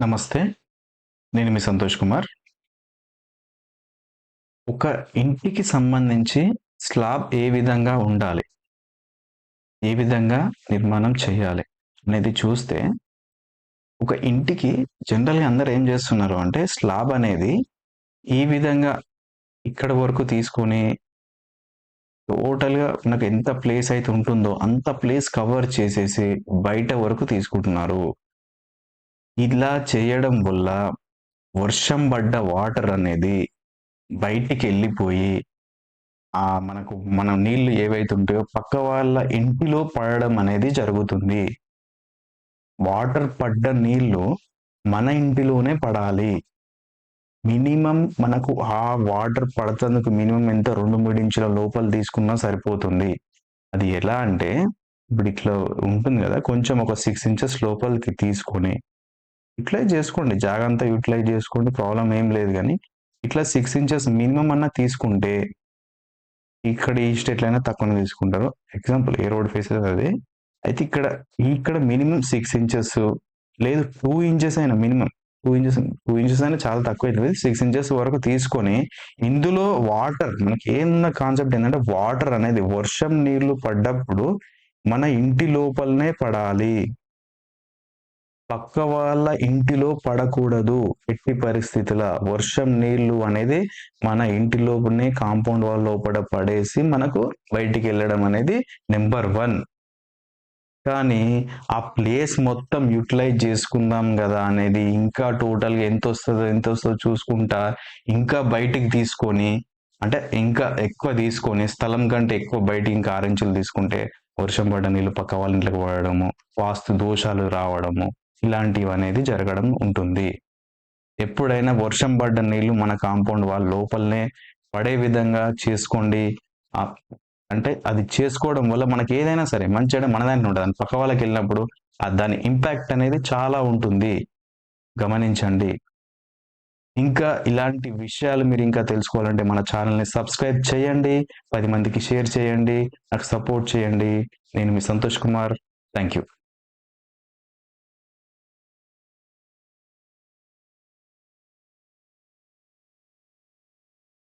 నమస్తే నేను మీ సంతోష్ కుమార్. ఒక ఇంటికి సంబంధించి స్లాబ్ ఏ విధంగా ఉండాలి? ఏ విధంగా నిర్మాణం చేయాలి అనేది చూస్తే ఒక ఇంటికి జనరల్గా అందరు ఏం చేస్తున్నారు అంటే స్లాబ్ అనేది ఈ విధంగా ఇక్కడ వరకు తీసుకొని టోటల్గా మనకు ఎంత ప్లేస్ అయితే ఉంటుందో అంత ప్లేస్ కవర్ చేసేసి బయట వరకు తీసుకుంటున్నారు. ఇలా చేయడం వల్ల వర్షం పడ్డ వాటర్ అనేది బయటికి వెళ్ళిపోయి ఆ మనకు మనం నీళ్ళు ఏవైతే ఉంటాయో పక్క వాళ్ళ ఇంటిలో పడడం అనేది జరుగుతుంది. వాటర్ పడ్డ నీళ్ళు మన ఇంటిలోనే పడాలి. మినిమం మనకు ఆ వాటర్ పడుతుందుకు మినిమం ఎంత రెండు మూడు ఇంచుల లోపల తీసుకున్నా సరిపోతుంది. అది ఎలా అంటే ఇప్పుడు ఇట్లా ఉంటుంది కదా కొంచెం ఒక సిక్స్ ఇంచెస్ లోపలికి తీసుకొని యూటిలైజ్ చేసుకోండి. జాగంతా యూటిలైజ్ చేసుకోండి. ప్రాబ్లం ఏం లేదు కానీ ఇట్లా సిక్స్ ఇంచెస్ మినిమం అన్న తీసుకుంటే ఇక్కడ ఈ స్టేట్లైనా అయినా తక్కువ తీసుకుంటారు. ఎగ్జాంపుల్ ఏ రోడ్ ఫేసెస్ అది. అయితే ఇక్కడ ఇక్కడ మినిమం సిక్స్ ఇంచెస్ లేదు టూ ఇంచెస్ అయినా minimum. Two inches two inches అయినా చాలా తక్కువ అవుతుంది. సిక్స్ ఇంచెస్ వరకు తీసుకొని ఇందులో వాటర్ మనకి ఏమున్న కాన్సెప్ట్ ఏంటంటే వాటర్ అనేది వర్షం నీళ్ళు పడ్డప్పుడు మన ఇంటి లోపలనే పడాలి. పక్క వాళ్ళ ఇంటిలో పడకూడదు. ఎట్టి పరిస్థితుల వర్షం నీళ్ళు అనేది మన ఇంటిలోనే కాంపౌండ్ వాళ్ళ లోపల పడేసి మనకు బయటికి వెళ్ళడం అనేది నెంబర్ వన్. కానీ ఆ ప్లేస్ మొత్తం యూటిలైజ్ చేసుకుందాం కదా అనేది ఇంకా టోటల్గా ఎంత వస్తుందో ఎంత వస్తుందో చూసుకుంటా ఇంకా బయటికి తీసుకొని అంటే ఇంకా ఎక్కువ తీసుకొని స్థలం కంటే ఎక్కువ బయటికి ఇంకా ఆరెంజ్లు తీసుకుంటే వర్షం పడ్డ నీళ్ళు పక్క వాళ్ళ ఇంట్లోకి పడడము వాస్తు దోషాలు రావడము ఇలాంటివి అనేది జరగడం ఉంటుంది. ఎప్పుడైనా వర్షం పడ్డ నీళ్ళు మన కాంపౌండ్ వాళ్ళ లోపలనే పడే విధంగా చేసుకోండి. అంటే అది చేసుకోవడం వల్ల మనకి ఏదైనా సరే మంచి అంటే మన దాంట్లో ఉంటుంది పక్క వాళ్ళకి వెళ్ళినప్పుడు దాని ఇంపాక్ట్ అనేది చాలా ఉంటుంది. గమనించండి. ఇంకా ఇలాంటి విషయాలు మీరు ఇంకా తెలుసుకోవాలంటే మన ఛానల్ని సబ్స్క్రైబ్ చేయండి. పది మందికి షేర్ చేయండి. నాకు సపోర్ట్ చేయండి. నేను మీ సంతోష్ కుమార్. Thank you